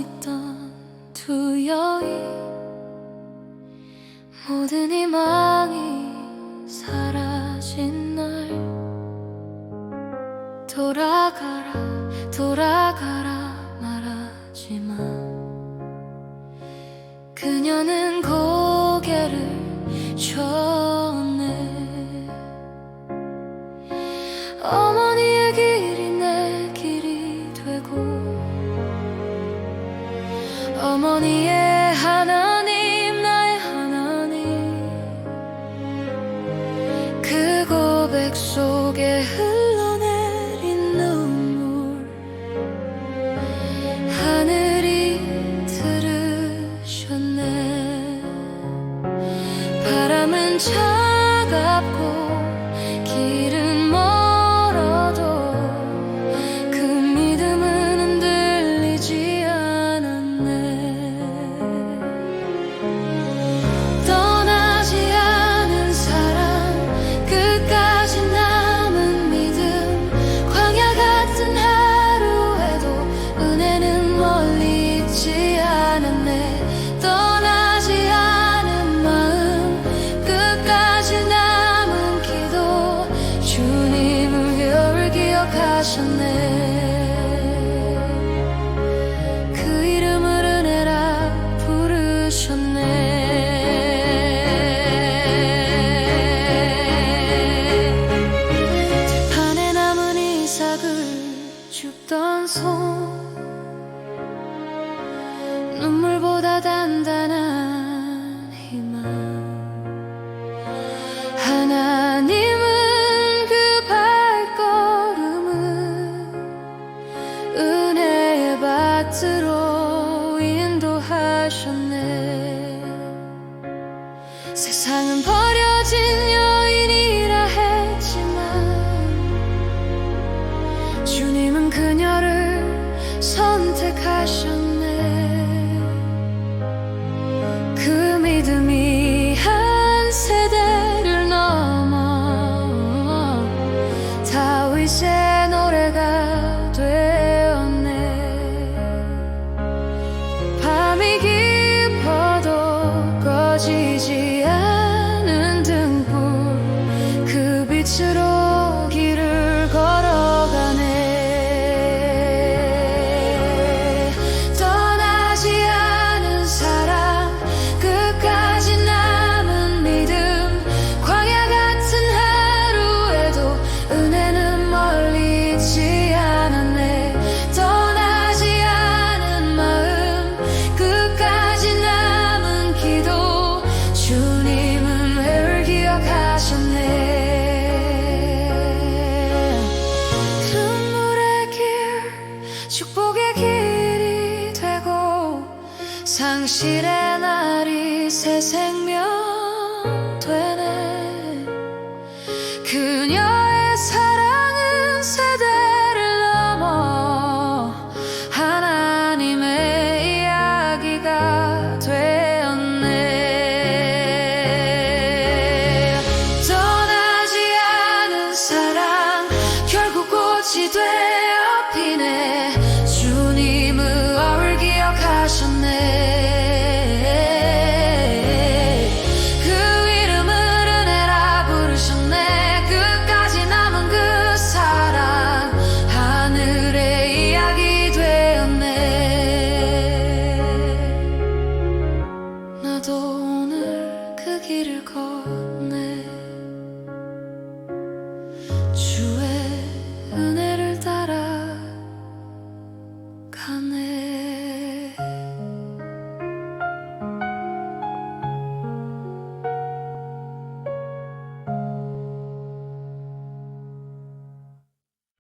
있던 두 여인 모든 희망이 사라진 날 돌아가라 돌아가라 말하지만 그녀는 고개를 저 속에 부르셨네. 그 이름을 은혜라 부르셨네. 재판에 남은 이삭을 죽던 손. 눈물보다 단단한 세상은 버려진 여인이라 했지만 주님은 그녀를 선택하셨네. 상실의 날이 새 생명. true